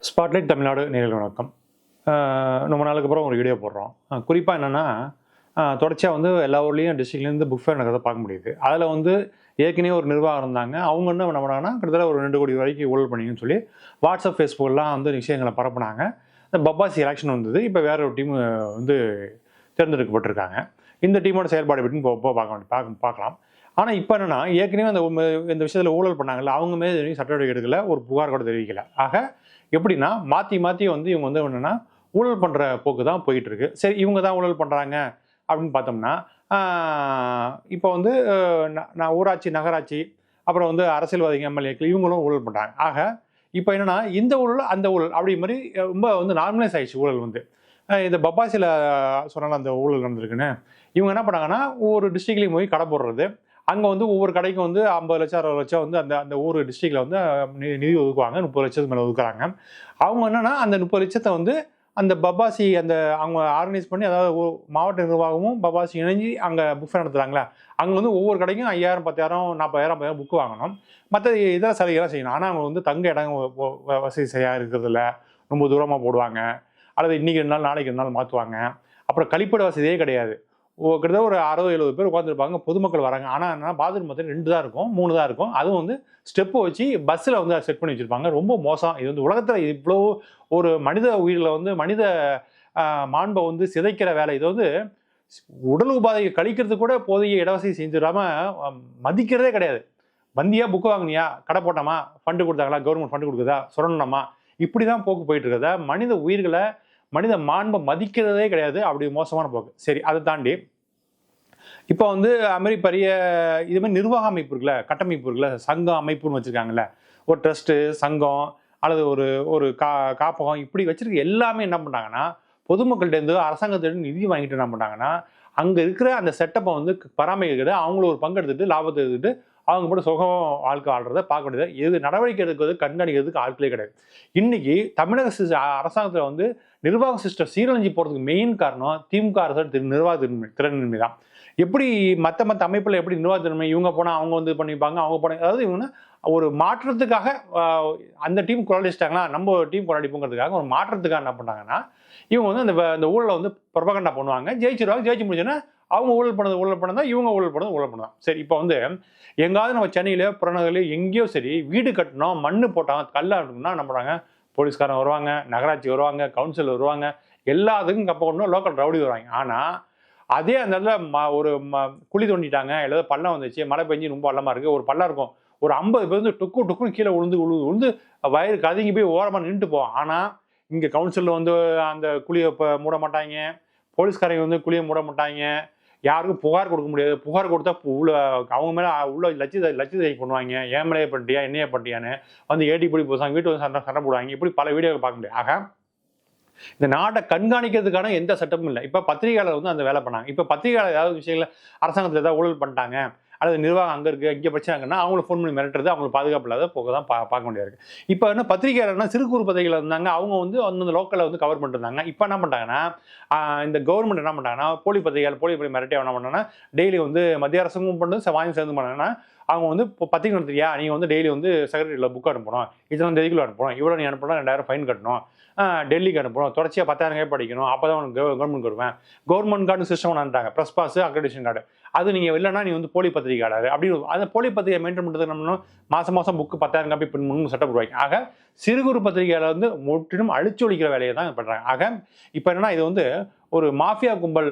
Spotlight Tamil Nadu நேரில் வணக்கம். ரொம்ப நாளுக்கு அப்புறம் ஒரு வீடியோ போடுறோம். குறிப்பாக என்னென்னா தொடர்ச்சியாக வந்து எல்லா ஊர்லேயும் டிஸ்ட்ரிக்ட்லேருந்து புக் ஃபேர் நடக்கிறத பார்க்க முடியுது. அதில் வந்து ஏற்கனவே ஒரு நிர்வாகம் இருந்தாங்க. அவங்க என்ன பண்ண பண்ணாங்கன்னா கிட்டத்தட்ட ஒரு ரெண்டு கோடி வரைக்கும் ஊழல் பண்ணிங்கன்னு சொல்லி வாட்ஸ்அப் ஃபேஸ்புக்கெல்லாம் வந்து விஷயங்களை பரப்புனாங்க. இந்த பப்பாசி எலெக்ஷன் வந்தது. இப்போ வேற ஒரு டீம் வந்து தேர்ந்தெடுக்கப்பட்டிருக்காங்க. இந்த டீமோட செயல்பாடு எப்படின்னு பார்க்க வேண்டிய- பார்க்க பார்க்கலாம். ஆனால் இப்போ என்னென்னா ஏற்கனவே அந்த இந்த விஷயத்தில் ஊழல் பண்ணாங்கல்ல அவங்க மேலே இதுவரைக்கும் சட்ட நடவடிக்கை எடுக்கல ஒரு புகார் கூட தெரிவிக்கல. ஆக எப்படின்னா மாற்றி மாற்றி வந்து இவங்க வந்து என்னென்னா ஊழல் பண்ணுற போக்கு தான் போயிட்டுருக்கு. சரி இவங்க தான் ஊழல் பண்ணுறாங்க அப்படின்னு பார்த்தோம்னா இப்போ வந்து நான் ஊராட்சி நகராட்சி அப்புறம் வந்து அரசியல்வாதிகள் எம்எல்ஏக்கள் இவங்களும் ஊழல் பண்ணுறாங்க ஆக இப்போ என்னென்னா இந்த ஊழல் அந்த ஊழல் அப்படி மாதிரி ரொம்ப வந்து நார்மலைஸ் ஆயிடுச்சு ஊழல் வந்து. இந்த பப்பாசியில் சொன்னால அந்த ஊழல் நடந்திருக்குன்னு. இவங்க என்ன பண்ணாங்கன்னா ஒவ்வொரு டிஸ்ட்ரிக்ட்லேயும் போய் கடை போடுறது அங்கே வந்து ஒவ்வொரு கடைக்கும் வந்து ஐம்பது லட்சம் அறுபது லட்சம் வந்து அந்த அந்த ஊர் டிஸ்ட்ரிக்டில் வந்து நி- நிதி ஒதுக்குவாங்க. முப்பது லட்சத்துக்கு மேலே ஒதுக்குறாங்க. அவங்க என்னென்னா அந்த முப்பது லட்சத்தை வந்து அந்த பபாசி அந்த அவங்க ஆர்கனைஸ் பண்ணி அதாவது மாவட்ட நிர்வாகமும் பபாசி இணைஞ்சு அங்கே புக் நடத்துகிறாங்களே அங்கே வந்து ஒவ்வொரு கடைக்கும் ஐயாயிரம் பத்தாயிரம் நாற்பதாயிரம் ஐம்பதாயிரம் புக் வாங்கணும். மற்ற இதெல்லாம் சலுகைலாம் செய்யணும். ஆனால் அவங்க வந்து தங்க இடம் வசதி சரியாக இருக்கிறதில்ல. ரொம்ப தூரமாக போடுவாங்க. அல்லது இன்னைக்கு ரெண்டு நாள் நாளைக்கு ரெண்டு நாள் மாற்றுவாங்க அப்புறம் கழிப்பிட வசதியே கிடையாது. கிட்டத்தட்ட ஒரு அறுபது எழுபது பேர் உட்காந்துருப்பாங்க பொதுமக்கள் வராங்க. ஆனால் என்ன பாத்ரூம் பார்த்தீங்கன்னா ரெண்டு தான் இருக்கும் மூணு தான் இருக்கும். அதுவும் வந்து ஸ்டெப்பு வச்சு பஸ்ஸில் வந்து செட் பண்ணி வச்சுருப்பாங்க. ரொம்ப மோசம். இது வந்து உலகத்தில் இவ்வளோ ஒரு மனித உயிரில் வந்து மனித மாண்பை வந்து சிதைக்கிற வேலை. இது வந்து உடல் உபாதையை கழிக்கிறது கூட போதிய இடவசதி செஞ்சிடாமல் மதிக்கிறதே கிடையாது. வந்தியா புக்கு வாங்கினியா? கடை போட்டோமா? ஃபண்டு கொடுத்தாங்களா? கவர்மெண்ட் ஃபண்டு கொடுக்குதா? சொல்லணுமா இப்படி தான் போக்கு போயிட்டு இருக்கிறத மனித உயிர்களை மனித மாண்பை மதிக்கிறதே கிடையாது. அப்படி மோசமான போக்கு. சரி அதை தாண்டி இப்போ வந்து அது பெரிய இது மாதிரி நிர்வாக அமைப்பு இருக்குல்ல கட்டமைப்பு இருக்குல்ல சங்கம் அமைப்புன்னு வச்சுருக்காங்கல்ல. ஒரு ட்ரஸ்ட்டு சங்கம் அல்லது ஒரு ஒரு கா காப்பகம் இப்படி வச்சுருக்க எல்லாமே என்ன பண்ணுறாங்கன்னா பொதுமக்கள்கிட்டேருந்து அரசாங்கத்திலேருந்து நிதி வாங்கிட்டு என்ன பண்ணுறாங்கன்னா அங்கே இருக்கிற அந்த செட்டப்பை வந்து பராமரிக்கிறது அவங்களும் ஒரு பங்கெடுத்துட்டு லாபத்தை எடுத்துட்டு அவங்க கூட சுகம் வாழ்க்கை ஆடுறத பார்க்க வேண்டியது இது நடவடிக்கை எடுக்கிறது கண்காணிக்கிறதுக்கு ஆட்களே கிடையாது. இன்னைக்கு தமிழக சிஸ் அரசாங்கத்தில் வந்து நிர்வாக சிஸ்டம் சீரழிஞ்சு போகிறதுக்கு மெயின் காரணம் திமுக அரசு திரு நிர்வாக திறன்மை திறனின்மை தான். எப்படி மற்ற மற்ற அமைப்பில் எப்படி நிர்வாகத்தன்மை இவங்க போனால் அவங்க வந்து பண்ணிப்பாங்க அவங்க போனால் அதாவது இவங்க ஒரு மாற்றத்துக்காக அந்த டீம் கொலாடிச்சிட்டாங்களா நம்ம டீம் கொலாடிப்போங்கிறதுக்காக ஒரு மாற்றத்துக்காக என்ன பண்ணாங்கன்னா இவங்க வந்து அந்த வ- அந்த ஊழலை வந்து பிரபகண்டா பண்ணுவாங்க. ஜெயிச்சிருவாங்க ஜெயிச்சு முடிச்சோன்னா அவங்க ஊழல் பண்ணது ஊழல் பண்ணதா இவங்க ஊழல் பண்ணது ஊழல் பண்ணதான் சரி இப்போ வந்து எங்காவது நம்ம சென்னையில புறநகரில் எங்கேயோ சரி வீடு கட்டணும் மண்ணு போட்டாங்க கல்லா இருக்கணும்னா என்ன பண்ணுறாங்க போலீஸ்காரன் வருவாங்க நகராட்சி வருவாங்க கவுன்சில் வருவாங்க எல்லாத்துக்கும் கப்ப கொண்டு லோக்கல் ரவுடி வருவாங்க. ஆனால் அதே அந்த இடத்துல ம ஒரு ம குழி தோண்டிட்டாங்க. இல்லை பள்ளம் வந்துச்சு. மழை பெஞ்சு ரொம்ப பள்ளமாக இருக்குது ஒரு பள்ளம் இருக்கும். ஒரு ஐம்பது பேர் வந்து டொக்கு டொக்குன்னு கீழே விழுந்து உழுந்து உழுந்து வயிறு கதங்கி போய் ஓரமாக நின்றுட்டு போவோம் ஆனால் இங்கே கவுன்சிலில் வந்து அந்த குழியை இப்போ மூட மாட்டாங்க. போலீஸ்காரங்க வந்து குழியை மூட மாட்டாங்க. யாருக்கும் புகார் கொடுக்க முடியாது. புகார் கொடுத்தா உள்ளே உள்ள அவங்க மேலே உள்ள லட்சிய லட்சிய பண்ணுவாங்க. ஏன் மேலே பண்ணிட்டியா என்னையே பண்ணிட்டியான்னு வந்து ஏடி பிடி போசாங்க வீட்டு வந்து சண்டை சண்டை போடுவாங்க. இப்படி பல வீடியோவை பார்க்க முடியாது ஆக இந்த நாட்டை கண்காணிக்கிறதுக்கான எந்த சட்டமும் இல்லை. இப்போ பத்திரிகையாளர் வந்து அந்த வேலை பண்ணாங்க. இப்போ பத்திரிகையாளர் ஏதாவது விஷயங்கள அரசாங்கத்தில் ஏதாவது ஊழல் பண்ணிட்டாங்க. அல்லது நிர்வாகம் அங்கே இருக்குது இங்கே பிரச்சனைங்கன்னா அவங்கள ஃபோன் பண்ணி மிரட்டுறது அவங்களுக்கு பாதுகாப்பு இல்லாத போக தான் பா பார்க்க வேண்டியது இருக்குது இப்போ என்ன பத்திரிகையாளர்னா சிறு குறு பத்திரிகைகள் இருந்தாங்க அவங்க வந்து அந்தந்த லோக்கலில் வந்து கவர் பண்ணிருந்தாங்க. இப்போ என்ன பண்ணிட்டாங்கன்னா இந்த கவர்மெண்ட் என்ன பண்ணிட்டாங்கன்னா போலி பத்திரிகையாளர் போலி பத்திரிகை மிரட்டி என்ன பண்ணாங்கன்னா டெய்லி வந்து மத்திய அரசுக்கும் பண்ணு வாங்கி சேர்ந்து பண்ணாங்கன்னா அவங்க வந்து இப்போ பத்திரிகை நடத்துறியா? நீங்கள் வந்து டெய்லி வந்து செக்ரட்டரியில் புக் அனுப்பணும். இத்தனை தேதிக்குள்ள அனுப்பணும். இவ்வளோ நீ அனுப்பணும் ரெண்டாயிரம் ஃபைன் கட்டணும். டெல்லிக்கு அனுப்பணும். தொடர்ச்சியாக பத்தாயிரம் கே படிக்கணும். அப்போ தான் உனக்கு கவர்மெண்ட் கொடுவேன் கவர்மெண்ட் கார்டு சிஸ்டம் ஒன்றாங்க ப்ரெஸ் பாஸ் அக்ரெடிஷன் கார்டு அது நீங்கள் இல்லைன்னா நீ வந்து போலி பத்திரிகையாளர் அப்படின்னு அந்த போலி பத்திரிகை மெயின்டைன் பண்ணுறது நம்ம மாதம் மாதம் புக்கு பத்தாயிரம் காப்பி பின் பண்ணணும் சட்டம் உருவாக்கி ஆக சிறு குறு பத்திரிகையாளர் வந்து முற்றிலும் அழிச்சு ஒழிக்கிற வேலையை தான் பண்ணுறாங்க ஆக இப்போ என்னன்னா இது வந்து ஒரு மாஃபியா கும்பல்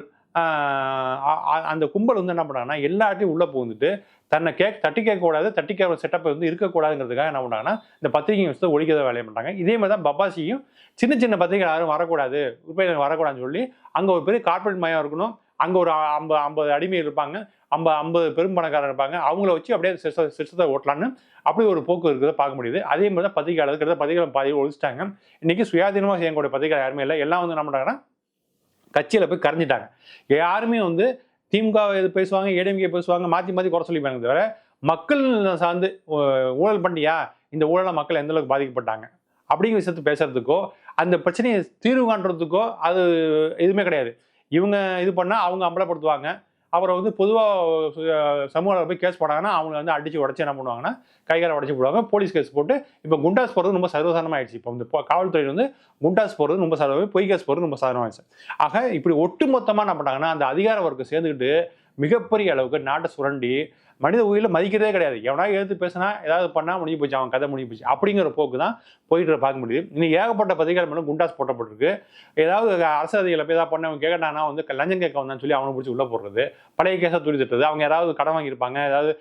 அந்த கும்பல் வந்து என்ன பண்ணுறாங்கன்னா எல்லாத்தையும் உள்ளே புகுந்துட்டு தன்னை கேக் தட்டி கேட்கக்கூடாது தட்டி கேட்குற செட்டப் வந்து இருக்கக்கூடாதுங்கிறதுக்காக என்ன பண்ணுறாங்கன்னா இந்த பத்திரிகை வச்சு ஒழிக்கிறத வேலையை பண்ணுறாங்க இதே மாதிரி தான் பப்பாசியும் சின்ன சின்ன பத்திரிகை யாரும் வரக்கூடாது உண்மையில வரக்கூடாதுன்னு சொல்லி அங்கே ஒரு பெரிய கார்ப்பரேட் மயம் இருக்கணும். அங்கே ஒரு ஐம்பது ஐம்பது அடிமை இருப்பாங்க. ஐம்பது ஐம்பது பெரும் பணக்காரர் இருப்பாங்க. அவங்கள வச்சு அப்படியே சிஸ்ட- சிஸ்டத்தை ஓட்டலான்னு அப்படி ஒரு போக்கு இருக்கிறத பார்க்க முடியுது. அதே மாதிரி தான் பத்திரிகையாளர் கிட்ட பத்திரிகை பாதி ஒழிச்சிட்டாங்க. இன்றைக்கி சுயாதீனமாக செய்யக்கூடிய பத்திரிகை யாருமே இல்லை. எல்லாம் வந்து என்ன பண்ணுறாங்கன்னா கட்சியில் போய் கரைஞ்சிட்டாங்க. யாருமே வந்து திமுக இது பேசுவாங்க ஏடிஎம்கே பேசுவாங்க மாற்றி மாற்றி குறை சொல்லிப்பாங்க தவிர மக்கள் சார்ந்து ஊழல் பண்ணியா? இந்த ஊழலாக மக்கள் எந்த அளவுக்கு பாதிக்கப்பட்டாங்க? அப்படிங்கிற விஷயத்தை பேசுறதுக்கோ அந்த பிரச்சனையை தீர்வு காண்றதுக்கோ அது எதுவுமே கிடையாது. இவங்க இது பண்ணால் அவங்க அம்பலப்படுத்துவாங்க. அப்புறம் வந்து பொதுவாக சமூக போய் கேஸ் போனாங்கன்னா அவங்க வந்து அடிச்சு உடச்சி என்ன பண்ணுவாங்கன்னா கைகால உடச்சி போடுவாங்க. போலீஸ் கேஸ் போட்டு இப்போ குண்டாஸ் போகிறது ரொம்ப சர்வசாதாரணமாயிடுச்சு. இப்போ வந்து இப்போ காவல்துறை வந்து குண்டாஸ் போகிறது ரொம்ப சாதாரணம் பொய் கேஸ் போகிறது ரொம்ப சாதாரணமாகிடுச்சு ஆக இப்படி ஒட்டு மொத்தமாக என்ன பண்ணாங்கன்னா அந்த அதிகார வர்க்கம் சேர்ந்துக்கிட்டு மிகப்பெரிய அளவுக்கு நாட்டை சுரண்டி மனித உயிரில் மதிக்கிறதே கிடையாது. எவனா எடுத்து பேசினா ஏதாவது பண்ணால் முடிஞ்சு போச்சு அவன் கதை முடிஞ்சு போச்சு. அப்படிங்கிற போக்கு தான் போயிட்டு பார்க்க முடியுது. இன்னும் ஏகப்பட்ட பத்திரிகைகள் மேலும் குண்டாஸ் போட்டப்பட்டிருக்கு. ஏதாவது அரசு அதிகாரிகள் போய் ஏதாவது பண்ண அவன் கேட்டானா வந்து லஞ்சம் கேட்க வந்தான்னு சொல்லி அவனை பிடிச்சி உள்ளே போடுறது. பழைய கேஸை துடி திட்டுறது. அவங்க யாராவது கடன் வாங்கியிருப்பாங்க ஏதாவது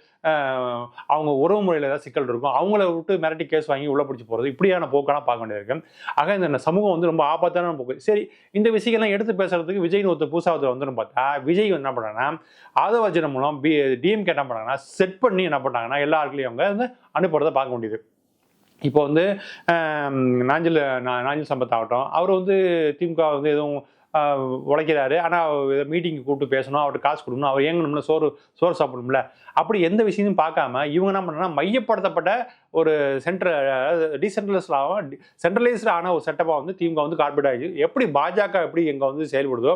அவங்க உறவு முறையில் ஏதாவது சிக்கல் இருக்கும் அவங்கள விட்டு மிரட்டி கேஸ் வாங்கி உள்ளே பிடிச்சி போகிறது இப்படியான போக்கெல்லாம் பார்க்க வேண்டியிருக்கு. ஆக இந்த சமூகம் வந்து ரொம்ப ஆபத்தான போக்கு. சரி இந்த விஷயங்கள்லாம் எடுத்து பேசுறதுக்கு விஜய்னு ஒருத்தர் பூசாவத்தில் வந்துடும் பார்த்தா விஜய் என்ன பண்ணுறாங்கன்னா ஆதவஜனம் மூலம் பி டிஎம்கே என்ன பண்ணாங்கன்னா செட் பண்ணி என்ன பண்ணாங்கன்னா எல்லா ஆட்களையும் அவங்க வந்து அனுப்புறதை பார்க்க முடியுது இப்போ வந்து நாஞ்சல் நாஞ்சில் நாஞ்சில் சம்பத் ஆகட்டும் அவர் வந்து திமுக வந்து எதுவும் உழைக்கிறாரு. ஆனால் மீட்டிங்கு கூப்பிட்டு பேசணும் அவர்கிட்ட காசு கொடுக்கணும் அவர் ஏங்கணும்ல சோறு சோறு சாப்பிடணும்ல. அப்படி எந்த விஷயத்தையும் பார்க்காம இவங்க என்ன பண்ணுறாங்கன்னா மையப்படுத்தப்பட்ட ஒரு சென்ட்ரல் டீசென்ட்ரலைஸ்டாகவும் சென்ட்ரலைஸ்டு ஆன ஒரு செட்டப்பாக வந்து திமுக வந்து கார்பரேட் ஆகிடுச்சு எப்படி பாஜக எப்படி எங்கே வந்து செயல்படுதோ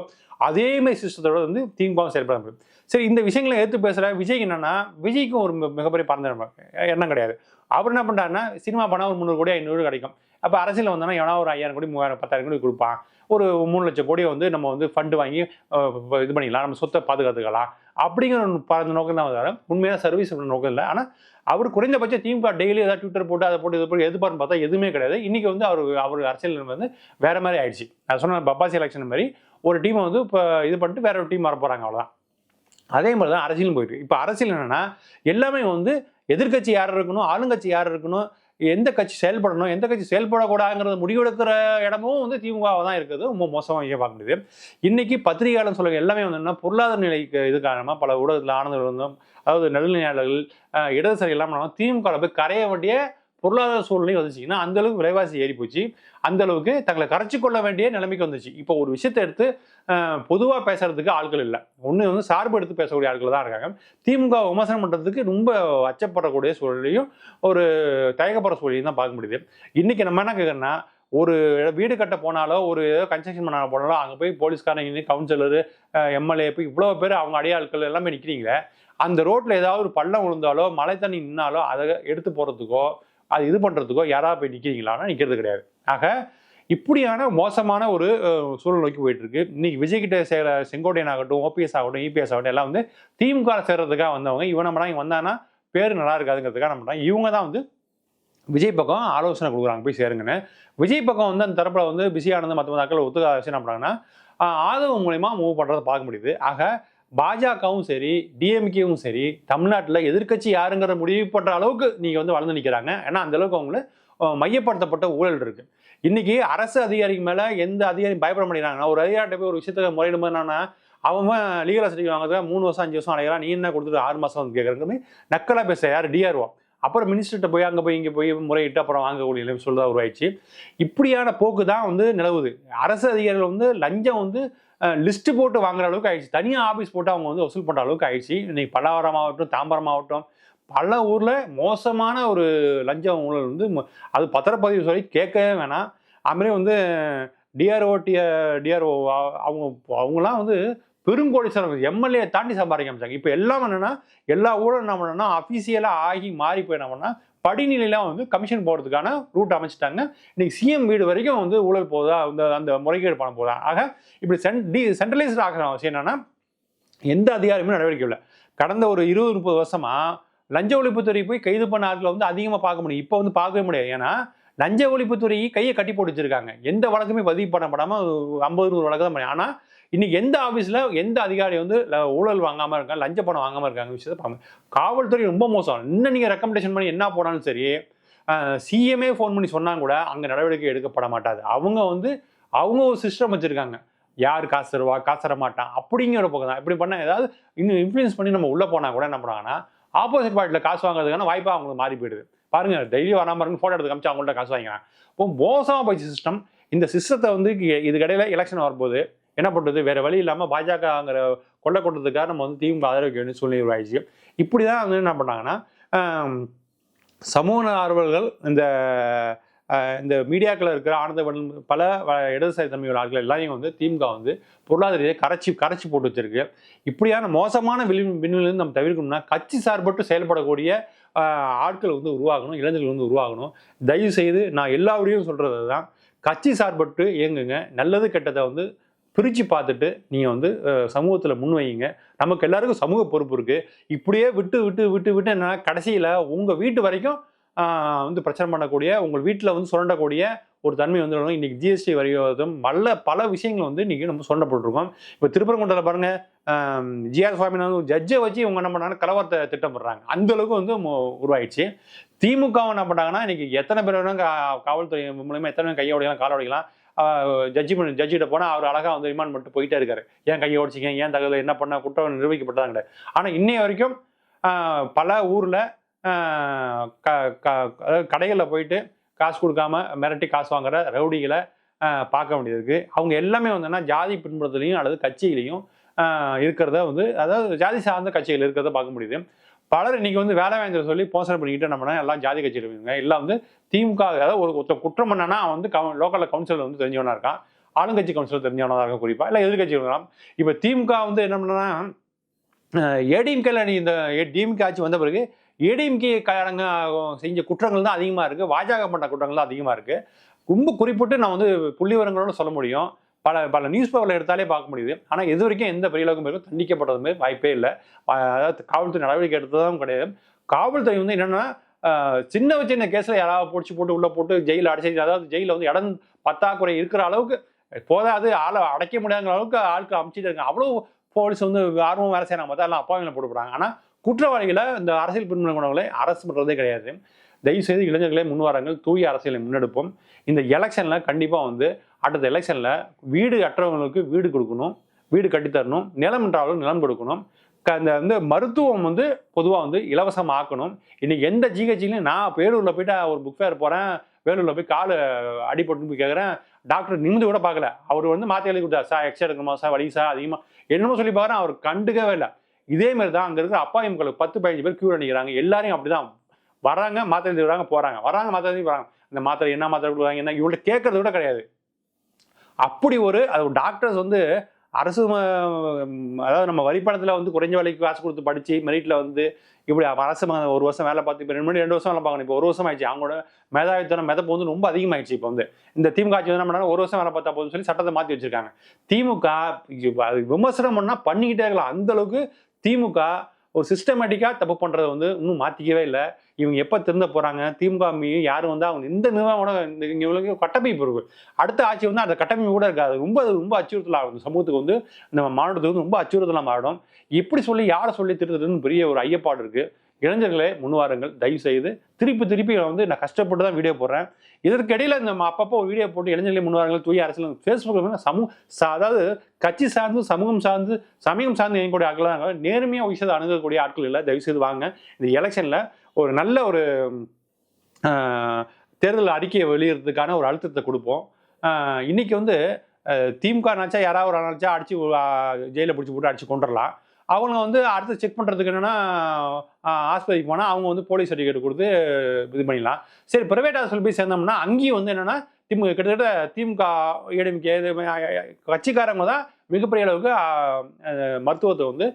அதே மாதிரி சிஸ்டத்தோட வந்து திமுகவும் செயல்பட முடியும். சரி இந்த விஷயங்களை எடுத்து பேசுகிற விஜய் என்னன்னா விஜய்க்கும் ஒரு மிகப்பெரிய பரந்த எண்ணம் கிடையாது. அவர் என்ன பண்ணுறாருன்னா சினிமா பணம் ஒரு முந்நூறு கோடி ஐநூறு கிடைக்கும். அப்போ அரசியல் வந்தோன்னா எவனா ஒரு ஐயாயிரம் கோடி மூவாயிரம் பத்தாயிரம் கோடி கொடுப்பான். ஒரு மூணு லட்சம் கோடியை வந்து நம்ம வந்து ஃபண்டு வாங்கி இது பண்ணிக்கலாம் நம்ம சொத்தை பாதுகாத்துக்கலாம். அப்படிங்கிற ஒரு பரந்த நோக்கம் தான் வந்தாரு. உண்மையாக சர்வீஸ் நோக்கம் இல்லை. ஆனால் அவர் குறைந்தபட்சம் திமுக டெய்லி ஏதாவது ட்விட்டர் போட்டு அதை போட்டு இது போட்டு எதிர்பார்ப்பு பார்த்தா எதுவுமே கிடையாது. இன்றைக்கி வந்து அவர் அவர் அரசியல் வந்து வேறு மாதிரி ஆயிடுச்சு. நான் சொன்ன பப்பாசி எலெக்ஷன் மாதிரி ஒரு டீமை வந்து இப்போ இது பண்ணிட்டு வேற ஒரு டீம் வர போகிறாங்க அவ்வளோதான் அதே மாதிரி தான் அரசியலும் போயிட்டு இப்போ அரசியல் என்னென்னா எல்லாமே வந்து எதிர்க்கட்சி யார் இருக்கணும் ஆளுங்கட்சி யார் இருக்கணும் எந்த கட்சி செயல்படணும் எந்த கட்சி செயல்படக்கூடாதுங்கிறத முடிவெடுக்கிற இடமும் வந்து திமுகவாக தான் இருக்குது. ரொம்ப மோசமாக இங்கே பார்க்க முடியுது. இன்னைக்கு பத்திரிகையாளர் சொல்லுங்க எல்லாமே வந்து என்ன பொருளாதார நிலைக்கு இது காரணமாக பல ஊடகத்தில் ஆனந்தம் அதாவது நடுநிலையாளர்கள் இடதுசாரி எல்லாம் பண்ணாலும் திமுக போய் கரைய வேண்டிய பொருளாதார சூழ்நிலை வந்துச்சுன்னா அந்த அளவுக்கு விலைவாசி ஏறி போச்சு. அந்த அளவுக்கு தங்களை கரைச்சி கொள்ள வேண்டிய நிலைமைக்கு வந்துச்சு. இப்போ ஒரு விஷயத்தை எடுத்து பொதுவாக பேசுறதுக்கு ஆட்கள் இல்லை. ஒன்று வந்து சார்பு எடுத்து பேசக்கூடிய ஆட்கள் தான் இருக்காங்க. திமுக விமர்சனம் பண்ணுறதுக்கு ரொம்ப அச்சப்படக்கூடிய சூழ்நிலையும் ஒரு தயக்கப்படுற சூழலையும் தான் பார்க்க முடியுது. இன்னைக்கு நம்ம என்ன கேட்குறோன்னா ஒரு வீடு கட்ட போனாலோ ஒரு ஏதோ கன்ஸ்ட்ரக்ஷன் பண்ண போனாலோ அங்கே போய் போலீஸ்காரங்க கவுன்சிலரு எம்எல்ஏ போய் இவ்வளோ பேர் அவங்க அடியாட்கள் எல்லாமே நிற்கிறீங்களே அந்த ரோட்டில் ஏதாவது ஒரு பள்ளம் விழுந்தாலோ மழை தண்ணி நின்னாலோ அதை எடுத்து போகிறதுக்கோ அது இது பண்ணுறதுக்கோ யாராவது போய் நிற்கிறீங்களான்னா நிற்கிறது கிடையாது. ஆக இப்படியான மோசமான ஒரு சூழல் நோக்கி போயிட்டு இருக்கு இன்னைக்கு விஜய் கிட்ட சேர செங்கோட்டையன் ஆகட்டும் ஓபிஎஸ் ஆகட்டும் இபிஎஸ் ஆகட்டும் எல்லாம் வந்து திமுக சேர்றதுக்காக வந்தவங்க இவன் நம்ம இங்கே வந்தானா பேர் நல்லா இருக்காதுங்கிறதுக்காக நம்ம இவங்க தான் வந்து விஜய் பக்கம் ஆலோசனை கொடுக்குறாங்க போய் சேருங்கன்னு. விஜய் பக்கம் வந்து அந்த தரப்பில் வந்து பிஸியானது மற்ற மக்கள் ஒத்துக்காத விஷயம் என்ன பண்ணுறாங்கன்னா ஆதரவு மூலயமா மூவ் பண்ணுறதை பார்க்க முடியுது. ஆக பாஜகவும் சரி டிஎம்கேவும் சரி தமிழ்நாட்டில் எதிர்க்கட்சி யாருங்கிற முடிவு பண்ணுற அளவுக்கு நீங்கள் வந்து வளர்ந்து நிற்கிறாங்க ஏன்னா அந்த அளவுக்கு அவங்கள மையப்படுத்தப்பட்ட ஊழல் இருக்குது இன்றைக்கி அரசு அதிகாரிக்கு மேலே எந்த அதிகாரியும் பயப்பட மாட்டேங்கிறாங்கன்னா ஒரு அதிகாரிட்ட போய் ஒரு விஷயத்துக்கு முறையிடும் என்னன்னா அவன் லீகல் அசிட்டி வாங்குறதுக்கு மூணு வருஷம் அஞ்சு வருஷம் அடைகிறான் நீ என்ன கொடுத்துட்டு ஆறு மாதம் வந்து கேட்குறதுமே நக்கலாக பேச யார்? டிஆர்ஓ அப்புறம் மினிஸ்டர்கிட்ட போய் அங்கே போய் இங்கே போய் முறையிட்டு அப்புறம் வாங்கக்கூடிய நிலைமை சொல்ல உருவாயிடுச்சு. இப்படியான போக்கு தான் வந்து நிலவுது. அரசு அதிகாரிகள் வந்து லஞ்சம் வந்து லிஸ்ட் போட்டு வாங்குற அளவுக்கு ஆயிடுச்சு. தனியாக ஆஃபீஸ் போட்டு அவங்க வந்து வசூல் பண்ணுற அளவுக்கு ஆயிடுச்சு. இன்னைக்கு பல்லாவரம் ஆகட்டும் தாம்பரம் ஆகட்டும் பல ஊரில் மோசமான ஒரு லஞ்சம் ஊழல் வந்து ம- அது பத்திரப்பதிவு சொல்லி கேட்கவே வேணாம். அதுமாரி வந்து டிஆர்ஓ டி டிஆர்ஓ அவங்க அவங்களாம் வந்து பெருங்கோடீஸ்வரர் எம்எல்ஏ தாண்டி சம்பாதிக்க ஆரம்பிச்சாங்க. இப்போ எல்லாம் என்னென்னா எல்லா ஊழல் என்ன பண்ணனா அஃபீஷியலாக ஆகி மாறி போய் என்ன பண்ணால் படிநிலையெல்லாம் வந்து கமிஷன் போடுறதுக்கான ரூட் அமைச்சிட்டாங்க. இன்னைக்கு சிஎம் வீடு வரைக்கும் வந்து ஊழல் போதா அந்த அந்த முறைகேடு பணம் போதா ஆக இப்படி சென் டி சென்ட்ரலைஸ்ட் ஆகிற அவசியம் என்னன்னா எந்த அதிகாரமும் நடவடிக்கை இல்லை. கடந்த ஒரு இருபது முப்பது வருஷமா லஞ்ச ஒழிப்புத்துறை போய் கைது பண்ண ஆட்களை வந்து அதிகமாக பார்க்க முடியும். இப்போ வந்து பார்க்கவே முடியாது. ஏன்னா லஞ்ச ஒழிப்புத்துறை கையை கட்டி போட்டு வச்சிருக்காங்க. எந்த வழக்குமே பதிவு பண்ணப்படாமல் ஐம்பது நூறு வழக்கு தான் பண்ணி ஆனால் இன்னைக்கு எந்த ஆஃபீஸில் எந்த அதிகாரி வந்து ஊழல் வாங்காமல் இருக்காங்க லஞ்ச பணம் வாங்காமல் இருக்காங்க விஷயத்தை பார்க்கணும் காவல்துறை ரொம்ப மோசம். இன்னும் நீங்கள் ரெக்கமெண்டேஷன் பண்ணி என்ன போனாலும் சரி சிஎம்ஏ ஃபோன் பண்ணி சொன்னால் கூட அங்கே நடவடிக்கை எடுக்கப்பட மாட்டாது. அவங்க வந்து அவங்க ஒரு சிஸ்டம் வச்சுருக்காங்க. யார் காசு தருவா காசு தர மாட்டான் அப்படிங்கிற பக்கம் தான். இப்படி பண்ணால் ஏதாவது இன்னும் இன்ஃப்ளூயன்ஸ் பண்ணி நம்ம உள்ளே போனால் கூட என்ன பண்ணுவாங்கன்னா ஆப்போசிட் பார்ட்டியில் காசு வாங்குறதுக்கான வாய்ப்பாக அவங்களுக்கு மாறி போயிடுது. பாருங்க டெய்லி வராமல் இருந்து ஃபோட்டோ எடுத்து காமிச்சு அவங்கள்ட்ட காசு வாங்கிக்கிறாங்க. இப்போ மோசமாக போயிடுச்சு சிஸ்டம் இந்த சிஸ்டத்தை வந்து இதுக்கடையில் எலெக்ஷன் வரும்போது என்ன பண்ணுறது வேற வழி இல்லாமல் பாஜகங்கிற கொள்ள கொண்டதுக்காக நம்ம வந்து திமுக ஆதரவு வேண்டிய சூழ்நிலை ஆயிடுச்சு இப்படி தான் வந்து என்ன பண்ணாங்கன்னா சமூக ஆர்வலர்கள் இந்த இந்த மீடியாக்களில் இருக்கிற ஆனந்தவன் பல வ- இடதுசாரி தன்மையுள்ள ஆட்கள் எல்லாரையும் வந்து திமுக வந்து பொருளாதார ரீதியாக கரைச்சி கரைச்சி போட்டு வச்சிருக்கு. இப்படியான மோசமான விளி விண்வெளியிலிருந்து நம்ம தவிர்க்கணும்னா கட்சி சார்பட்டு செயல்படக்கூடிய ஆட்கள் வந்து உருவாகணும் இளைஞர்கள் வந்து உருவாகணும். தயவு செய்து நான் எல்லாருடையும் சொல்கிறது தான் கட்சி சார்பட்டு இயங்குங்க. நல்லது கெட்டதை வந்து பிரித்து பார்த்துட்டு நீங்கள் வந்து சமூகத்தில் முன்வைங்க நமக்கு எல்லாருக்கும் சமூக பொறுப்பு இருக்குது இப்படியே விட்டு விட்டு விட்டு விட்டு என்ன கடைசியில் உங்கள் வீட்டு வரைக்கும் வந்து பிரச்சனை பண்ணக்கூடிய உங்கள் வீட்டில் வந்து சுரண்டக்கூடிய ஒரு தன்மை வந்து இன்றைக்கி ஜிஎஸ்டி வரிவதும் பல பல விஷயங்கள் வந்து இன்றைக்கி நம்ம சுரண்டப்பட்டிருக்கோம். இப்போ திருப்பரங்குன்றத்தில் பாருங்கள் ஜிஆர் சுவாமிநாதன் ஒரு ஜட்ஜை வச்சு இவங்க என்ன பண்ணாங்க கலவரத்தை திட்டமிடுறாங்க. அந்த அளவுக்கு வந்து உருவாயிடுச்சு. திமுகவும் என்ன பண்ணாங்கன்னா இன்றைக்கி எத்தனை பேர் வேணும் காவல்துறை மூலயமா எத்தனை பேர் கையை உடையலாம் ஜட்ஜி ஜட்ஜிட்ட போனால் அவர் அழகாக வந்து ரிமாண்ட் பண்ணிட்டு போயிட்டே இருக்காரு. ஏன் கையை ஓடிச்சிங்க ஏன் தகவல் என்ன பண்ண? குற்றம் நிரூபிக்கப்பட்டதாங்க ஆனால் இன்னைய வரைக்கும் பல ஊரில் கடைகளில் போயிட்டு காசு கொடுக்காம மிரட்டி காசு வாங்குற ரவுடிகளை பார்க்க வேண்டியது இருக்குது அவங்க எல்லாமே வந்துன்னா ஜாதி பின்புறத்துலேயும் அல்லது கட்சியிலையும் இருக்கிறத வந்து அதாவது ஜாதி சார்ந்த கட்சிகள் இருக்கிறத பார்க்க முடியுது. பலர் இன்னைக்கு வந்து வேலை வாய்ந்த சொல்லி போசனை பண்ணிக்கிட்டு நம்ம எல்லாம் ஜாதி கட்சியில் இருக்காங்க. இல்லை வந்து திமுக அதாவது ஒரு ஒருத்தர் குற்றம் பண்ணனா வந்து கவு லோக்கலில் கவுன்சிலர் வந்து தெரிஞ்சவனா இருக்கான். ஆளுங்கட்சி கவுன்சிலர் தெரிஞ்சவனா தான் குறிப்பாக இல்லை எதிர்கட்சி இருக்கலாம் இப்போ திமுக வந்து என்ன பண்ணனா ஏடிஎம்கேல நீ இந்த டிஎம்கே ஆட்சி வந்த பிறகு ஏடிஎம்கே காரங்க செஞ்ச குற்றங்கள் தான் அதிகமாக இருக்குது பாஜக பண்ண குற்றங்கள் தான் அதிகமாக இருக்குது ரொம்ப குறிப்பிட்டு நான் வந்து புள்ளி விவரங்களோட சொல்ல முடியும். பல பல நியூஸ் பேப்பரில் எடுத்தாலே பார்க்க முடியுது. ஆனால் இது வரைக்கும் எந்த பெரிய அளவுக்கு பேருக்கும் தண்டிக்கப்பட்டதுமே வாய்ப்பே இல்லை. அதாவது காவல்துறை நடவடிக்கை எடுத்ததும் கிடையாது. காவல்துறை வந்து என்னென்னா சின்ன சின்ன கேஸில் யாராவது பிடிச்சி போட்டு உள்ளே போட்டு ஜெயிலில் அடைச்சி அதாவது ஜெயிலில் வந்து இடம் பத்தாக்குறை இருக்கிற அளவுக்கு போதாது ஆளை அடைக்க முடியாத அளவுக்கு ஆட்கள் அமைச்சிட்டு இருக்காங்க. அவ்வளோ போலீஸ் வந்து ஆர்வம் வேலை செய்யறாங்க பார்த்தா எல்லாம் அப்பாவிங்களை போட்டுப்படுறாங்க ஆனால் குற்றவாளிகளை இந்த அரசியல் பின்புலங்களை அரசு பண்ணுறதே கிடையாது. தயவு செய்து இளைஞர்களே முன்வாரங்கள் தூய அரசியலை முன்னெடுப்போம். இந்த எலெக்ஷனில் கண்டிப்பாக வந்து அடுத்த எலெக்ஷனில் வீடு அற்றவங்களுக்கு வீடு கொடுக்கணும் வீடு கட்டித்தரணும் நிலம் என்றாலும் நிலம் கொடுக்கணும். க- இந்த வந்து மருத்துவம் வந்து பொதுவாக வந்து இலவசமாக ஆக்கணும் இன்றைக்கி எந்த ஜிஹெச்சிலையும் நான் வேலூரில் போயிட்டு ஒரு புக் ஃபேர் போகிறேன் வேலூரில் போய் கால் அடிபட்டு போய் கேட்குறேன் டாக்டர் நிமிந்து கூட பார்க்கல. அவர் வந்து மாற்றி எழுதி கொடுத்தார். சார் எக்ஸ்ரே எடுக்கணுமா? சார் வலி சார் அதிகமாக என்னமோ சொல்லி பார்க்குறேன் அவர் கண்டுக்கவே இல்லை. இதே மாதிரி தான் அங்கே இருக்கிற அப்பாயிம்களுக்கு பத்து பதினஞ்சு பேர் கியூ நிற்கிறாங்க எல்லாரையும் அப்படிதான். வராங்க மாத்திரை எழுதி வராங்க போகிறாங்க வராங்க மாத்திரை எழுதி வராங்க. இந்த மாத்திரை என்ன மாத்திரை கொடுக்குறாங்க என்ன? இவங்கள்ட்ட கேட்கறது கூட கிடையாது. அப்படி ஒரு அது டாக்டர்ஸ் வந்து அரசு அதாவது நம்ம வரிப்பணத்தில் வந்து குறைஞ்ச விலைக்கு காசு கொடுத்து படித்து மெரிட்டில் வந்து இப்படி அரசு ஒரு வருஷம் வேலை பார்த்து இப்போ ரெண்டு மணி ரெண்டு வருஷம் வேலை பார்க்கணும். இப்போ ஒரு வருஷம் ஆயிடுச்சு. அவங்களோட மேதாவித்தனம் மிதப்பு வந்து ரொம்ப அதிகமாகிடுச்சு இப்போ வந்து. இந்த திமுக ஆட்சி வந்து நம்ம ஒரு வருஷம் வேலை பார்த்தா போதும் சொல்லி சட்டத்தை மாற்றி வச்சிருக்காங்க. திமுக விமர்சனம் பண்ணால் பண்ணிக்கிட்டே இருக்கலாம். அந்தளவுக்கு திமுக ஒரு சிஸ்டமேட்டிக்காக தப்பு பண்ணுறத வந்து இன்னும் மாற்றிக்கவே இல்லை. இவங்க எப்போ திருந்த போகிறாங்க திமுக யாரும் வந்து அவங்க இந்த நிர்வாகம் இந்த இவங்களுக்கு கட்டமைப்பு இருக்கு. அடுத்த ஆட்சி வந்து அந்த கட்டமைப்பு கூட இருக்காது. ரொம்ப அது ரொம்ப அச்சுறுத்தலாக ஆகும் சமூகத்துக்கு வந்து நம்ம மாநிலத்துக்கு வந்து ரொம்ப அச்சுறுத்தலாக மாறிடும். இப்படி சொல்லி யாரை சொல்லி திருத்துறதுன்னு பெரிய ஒரு ஐயப்பாடு இருக்குது இளைஞர்களே முன்வாருங்கள். தயவு செய்து திருப்பி திருப்பி வந்து நான் கஷ்டப்பட்டு தான் வீடியோ போடுறேன். இதற்கிடையில் இந்த அப்பப்போ ஒரு வீடியோ போட்டு இளைஞர்களே முன்வாருங்கள் தூய அரசியல் ஃபேஸ்புக்கில் சமூக அதாவது கட்சி சார்ந்து சமூகம் சார்ந்து சமயம் சார்ந்து இயங்கக்கூடிய ஆட்கள் தான் நேர்மையாக விஷயத்தை அணுகக்கூடிய ஆட்கள் இல்லை. தயவு செய்து வாங்க. இந்த எலெக்ஷனில் ஒரு நல்ல ஒரு தேர்தல் அறிக்கையை வெளியிடுறதுக்கான ஒரு அழுத்தத்தை கொடுப்போம். இன்றைக்கி வந்து திமுக நினச்சா யாராவது ஒரு நினச்சா அடித்து ஜெயிலில் பிடிச்சி போட்டு அடித்து கொண்டுடலாம் அவங்க வந்து அடுத்து செக் பண்ணுறதுக்கு என்னென்னா ஆஸ்பத்திரிக்கு போனால் அவங்க வந்து போலீஸ் சர்டிஃபிகேட் கொடுத்து இது பண்ணிடலாம். சரி ப்ரைவேட் ஹாஸ்பிட்டல் போய் சேர்ந்தோம்னா அங்கேயும் வந்து என்னென்னா திமுக கிட்டத்தட்ட திமுக ஏடிஎம்கே கட்சிக்காரங்க தான் மிகப்பெரிய அளவுக்கு மருத்துவத்தை வந்து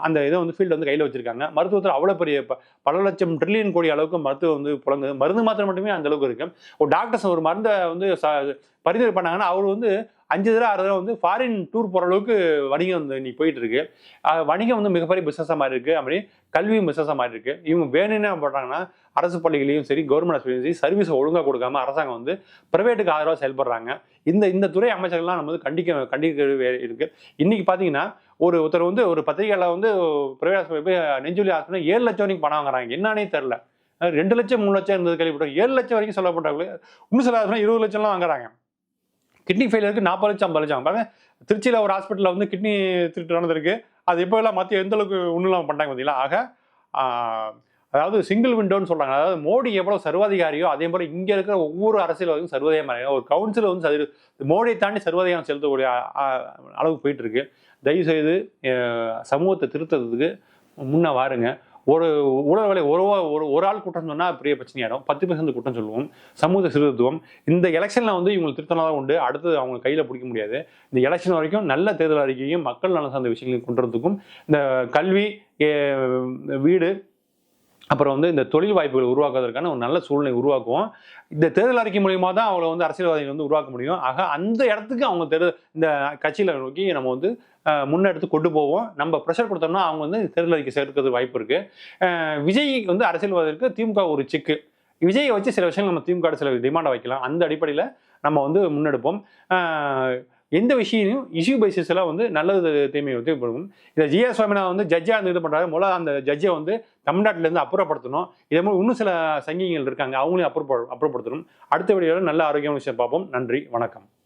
அந்த இதை வந்து ஃபீல்டு வந்து கையில் வச்சுருக்காங்க. மருத்துவத்தில் அவ்வளோ பெரிய ப- பல லட்சம் ட்ரில்லியன் கோடி அளவுக்கு மருத்துவம் வந்து புழங்குது. மருந்து மாத்திரம் மட்டுமே அந்த அளவுக்கு இருக்கு. ஒரு டாக்டர்ஸ் ஒரு மருந்தை வந்து ச- பரிந்துரை பண்ணாங்கன்னா அவர் வந்து அஞ்சு தடவை ஆறு தடவை வந்து ஃபாரின் டூர் போகிற அளவுக்கு வணிகம் வந்து இன்னைக்கு போயிட்டு இருக்கு. வணிகம் வந்து மிகப்பெரிய பிஸ்னஸாக மாதிரி இருக்கு. அப்படி கல்வியும் பிஸ்னஸாக மாதிரி இருக்கு. இவங்க வேணும்னு என்ன பண்ணுறாங்கன்னா அரசு பள்ளிகளையும் சரி கவர்மெண்ட் ஹாஸ்பிட்டலையும் சரி சர்வீஸை ஒழுங்காக கொடுக்காம அரசாங்கம் வந்து பிரைவேட்டுக்கு ஆதரவாக செயல்படுறாங்க. இந்த இந்த துறை அமைச்சர்கள்லாம் நம்ம வந்து கண்டிக்க கண்டிக்க வே- இருக்கு இன்னைக்கு பார்த்தீங்கன்னா ஒரு ஒருத்தர் வந்து ஒரு பத்திரிகையில் வந்து பிரைவேட் ஹாஸ்பிட்டல் போய் நெஞ்சுலி ஹாஸ்பிட்டல் ஏழு லட்சம் வரைக்கும் பணம் வாங்குறாங்க. என்னன்னே தெரில ரெண்டு லட்சம் மூணு லட்சம் இருந்தது கேள்விப்பட்டோம். ஏழு லட்சம் வரைக்கும் சொல்லப்பட்டாங்களே இன்னும் சில ஹாஸ்பிட்டல் இருபது லட்சம்லாம் வாங்குறாங்க. கிட்னி ஃபெயிலியருக்கு நாற்பது லட்சம் ஐம்பது லட்சம். பாருங்க திருச்சியில் ஒரு ஹாஸ்பிட்டலில் வந்து கிட்னி திருட்டு நடந்திருக்கு. அது இப்போ எல்லாம் மத்திய எந்த அளவுக்கு ஒன்றும் பண்ணாங்க பார்த்தீங்களா? ஆக அதாவது சிங்கிள் விண்டோன்னு சொல்கிறாங்க அதாவது மோடி எவ்வளோ சர்வாதிகாரியோ அதே போல் இங்கே இருக்கிற ஒவ்வொரு அரசியல்வாதியும் சர்வதேகமாக ஒரு கவுன்சில் வந்து சரி மோடியை தாண்டி சர்வதேகம் செலுத்தக்கூடிய அளவுக்கு போயிட்டு இருக்கு. தயவுசெய்து சமூகத்தை திருத்துறதுக்கு முன்னே வாருங்க. ஒரு ஊழல் வேலை ஒரு ஒரு ஒரு ஆள் குற்றம் சொன்னால் பெரிய பிரச்சனையாயிடும். பத்து பர்சன்ட் குற்றம் சொல்லுவோம். சமூக சீர்திருத்துவம். இந்த எலெக்ஷனில் வந்து இவங்களுக்கு திருத்தம் தான் உண்டு. அடுத்தது அவங்க கையில் பிடிக்க முடியாது. இந்த எலெக்ஷன் வரைக்கும் நல்ல தேர்தல் அறிக்கையும் மக்கள் நலன் சார்ந்த விஷயங்களையும் கொண்டு வரதுக்கும் இந்த கல்வி வீடு அப்புறம் வந்து இந்த தொழில் வாய்ப்புகளை உருவாக்குவதற்கான ஒரு நல்ல சூழ்நிலை உருவாக்குவோம். இந்த தேர்தல் அறிக்கை மூலியமா தான் அவங்கள வந்து அரசியல்வாதிகள் வந்து உருவாக்க முடியும். ஆக அந்த இடத்துக்கு அவங்க தேர்தல் இந்த கட்சியில் நோக்கி நம்ம வந்து முன்னெடுத்து கொண்டு போவோம். நம்ம ப்ரெஷர் கொடுத்தோம்னா அவங்க வந்து தேர்தல் அறிக்கை சேர்க்கிறது வாய்ப்பு இருக்குது விஜய் வந்து அரசியல்வாதிகளுக்கு திமுக ஒரு சிக்கு. விஜயை வச்சு சில விஷயங்கள் நம்ம திமுக சில டிமாண்டை வைக்கலாம். அந்த அடிப்படையில் நம்ம வந்து முன்னெடுப்போம். எந்த விஷயம் இஷ்யூ பேசிஸில் வந்து நல்லது தீமை வந்து பண்ணுவோம் இதை ஜிஆர் சுவாமிநாதன் வந்து ஜட்ஜாக வந்து இது பண்ணுறாரு முதல்ல அந்த ஜட்ஜை வந்து தமிழ்நாட்டிலேருந்து அப்புறப்படுத்தணும். இதே மாதிரி இன்னும் சில சங்கிகள் இருக்காங்க. அவங்களையும் அப்புறப்ப அப்புறப்படுத்தணும். அடுத்த வீடியோவில் நல்ல ஆரோக்கியமான விஷயம் பார்ப்போம். நன்றி. வணக்கம்.